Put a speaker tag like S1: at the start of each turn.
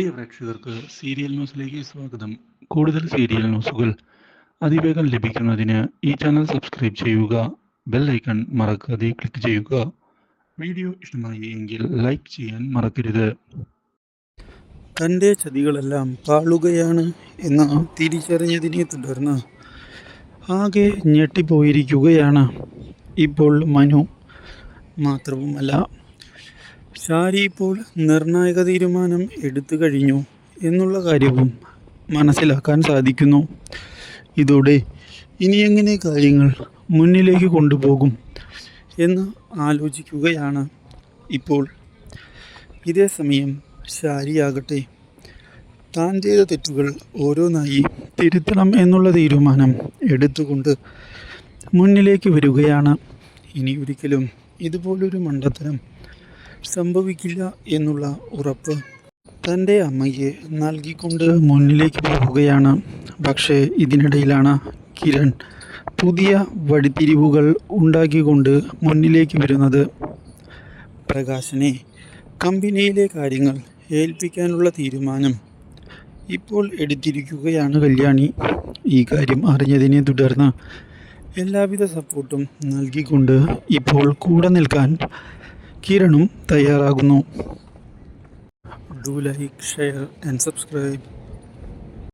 S1: പ്രിയ പ്രേക്ഷകർക്ക് സീരിയൽ ന്യൂസിലേക്ക് സ്വാഗതം. കൂടുതൽ സീരിയൽ ന്യൂസുകൾ അതിവേഗം ലഭിക്കുന്നതിന് ഈ ചാനൽ സബ്സ്ക്രൈബ് ചെയ്യുക ബെൽ ഐക്കൺ മറക്കാതെ ക്ലിക്ക് ചെയ്യുക. വീഡിയോ ഇഷ്ടമായി എങ്കിൽ ലൈക്ക് ചെയ്യാൻ മറക്കരുത്.
S2: തന്റെ ചതികളെല്ലാം പാളുകയാണ് എന്ന് തിരിച്ചറിഞ്ഞതിനെ തുടർന്ന് ആകെ ഞെട്ടിപ്പോയിരിക്കുകയാണ് ഇപ്പോൾ മനു. മാത്രവുമല്ല ഷാരി ഇപ്പോൾ നിർണായക തീരുമാനം എടുത്തു കഴിഞ്ഞു എന്നുള്ള കാര്യവും മനസ്സിലാക്കാൻ സാധിക്കുന്നു. ഇതോടെ ഇനി എങ്ങനെ കാര്യങ്ങൾ മുന്നിലേക്ക് കൊണ്ടുപോകും എന്ന് ആലോചിക്കുകയാണ്. ഇപ്പോൾ ഇതേ സമയം ഷാരിയാകട്ടെ താൻ ചെയ്ത തെറ്റുകൾ ഓരോന്നായി തിരുത്തണം എന്നുള്ള തീരുമാനം എടുത്തുകൊണ്ട് മുന്നിലേക്ക് വരികയാണ്. ഇനി ഒരിക്കലും ഇതുപോലൊരു മണ്ടത്തരം സംഭവിക്കില്ല എന്നുള്ള ഉറപ്പ് തന്റെ അമ്മയെ നൽകിക്കൊണ്ട് മുന്നിലേക്ക് പോവുകയാണ് പക്ഷേ ഇതിനിടയിലാണ് കിരൺ പുതിയ വഴിത്തിരിവുകൾ ഉണ്ടാക്കിക്കൊണ്ട് മുന്നിലേക്ക് വരുന്നത്. പ്രകാശനെ കമ്പനിയിലെ കാര്യങ്ങൾ ഏൽപ്പിക്കാനുള്ള തീരുമാനം ഇപ്പോൾ എടുത്തിരിക്കുകയാണ് കല്യാണി. ഈ കാര്യം അറിഞ്ഞതിനെ തുടർന്ന് എല്ലാവിധ സപ്പോർട്ടും നൽകിക്കൊണ്ട് ഇപ്പോൾ കൂടെ നിൽക്കാൻ കിരണും തയ്യാറാകുന്നു. Do like share and subscribe